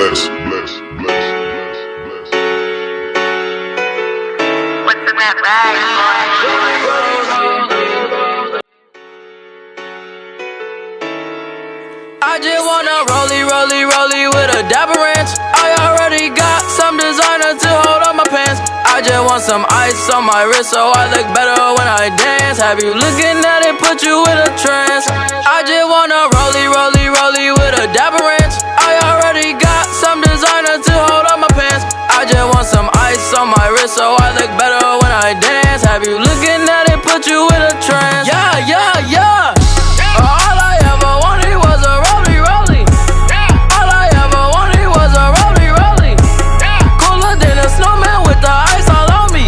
bless, bless, bless, bless, bless. What's in that bag, boy? I just wanna rollie, rollie, rollie with a dapper ranch. I already got some designer to hold on my pants. I just want some ice on my wrist so I look better when I dance. Have you looking at it, put you in a trance? I put you in a trance? Yeah, yeah, yeah. All I ever wanted was a rollie, rollie. All I ever wanted was a rollie, rollie. Cooler than a snowman with the ice all on me.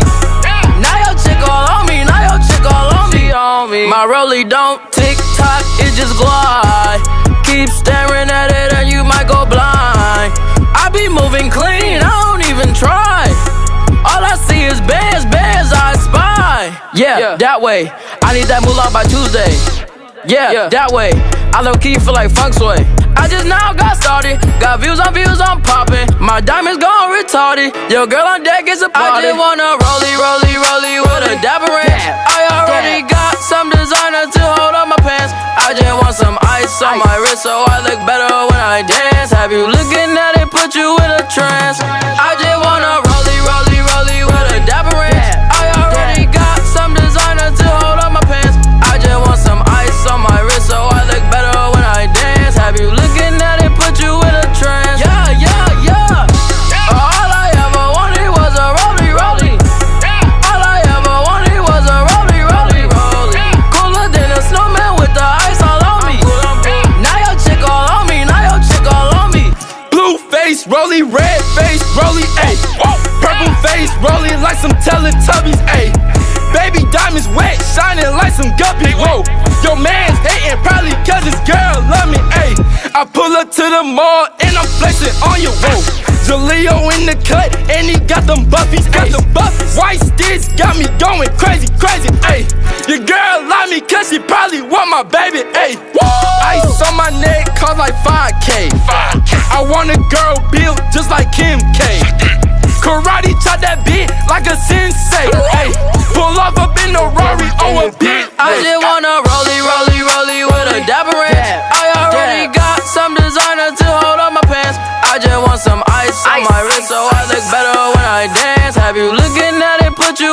Now your chick all on me, now your chick all on me, on me. My rolly don't tick tock, it just glide. Keep staring at it and you might go blind. I be moving clean, I don't even try. Spy. Yeah, that way. I need that moolah by Tuesday. Yeah, that way. I low key feel like funk sway. I just now got started. Got views on views, I'm popping. My diamonds gone retarded. Your girl on deck is a party. I just wanna rollie, rollie, rollie with a dapper ranch. I already got some designer to hold on my pants. I just want some ice on my wrist so I look better when I dance. Have you looking at it, rolly, red face, rolly, ayy. Purple face, rolling like some Teletubbies, ayy. Baby diamonds wet, shining like some guppies, whoa. Your man's hating probably cause his girl love me, ayy. I pull up to the mall and I'm flexing on you, whoa. Jaleo in the cut and he got them buffies, got them buffies. White sticks got me going crazy, crazy, ayy. Your girl love me cause she probably want my baby, ayy. Ice on my neck cost like 5K. 5K. I want a girl built just like Kim K. Karate chop that beat like a sensei. Hey, pull off up in the Rari on a bit. I just wanna roll ice, ice on my wrist so I look better when I dance. Have you looking at it, put you in.